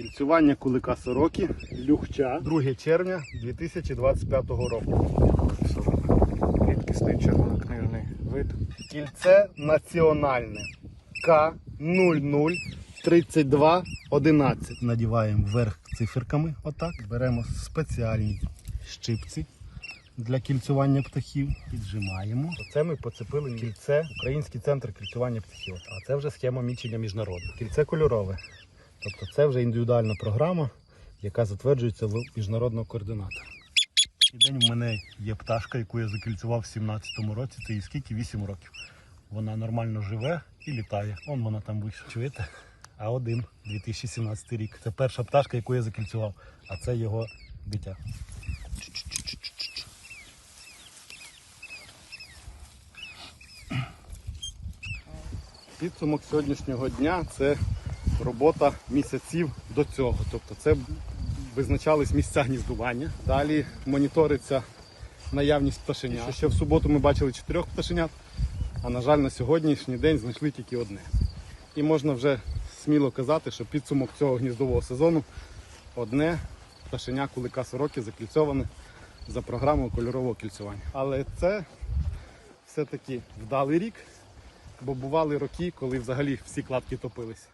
Кільцювання кулика сороки, люхча, 2 червня 2025 року. Рідкісний червонокнижний вид. Кільце національне К 003211. Надіваємо вверх циферками. Отак. Беремо спеціальні щипці для кільцювання птахів. Піджимаємо. Оце ми поцепили кільце, Український центр кільцювання птахів. А це вже схема мічення міжнародна. Кільце кольорове. Тобто це вже індивідуальна програма, яка затверджується в міжнародного координатора. День в мене є пташка, яку я закільцював в 17-му році. Це їй скільки? 8 років. Вона нормально живе і літає. Он вона там вийшла. Чуєте? А один 2017 рік. Це перша пташка, яку я закільцював, а це його дитя. Підсумок сьогоднішнього дня це робота місяців до цього. Тобто це визначались місця гніздування. Далі моніториться наявність пташенят. Ще в суботу ми бачили чотирьох пташенят, а на жаль, на сьогоднішній день знайшли тільки одне. І можна вже сміло казати, що підсумок цього гніздового сезону одне пташеня кулика сороки закільцьоване за програмою кольорового кільцювання. Але це все-таки вдалий рік, бо бували роки, коли взагалі всі кладки топились.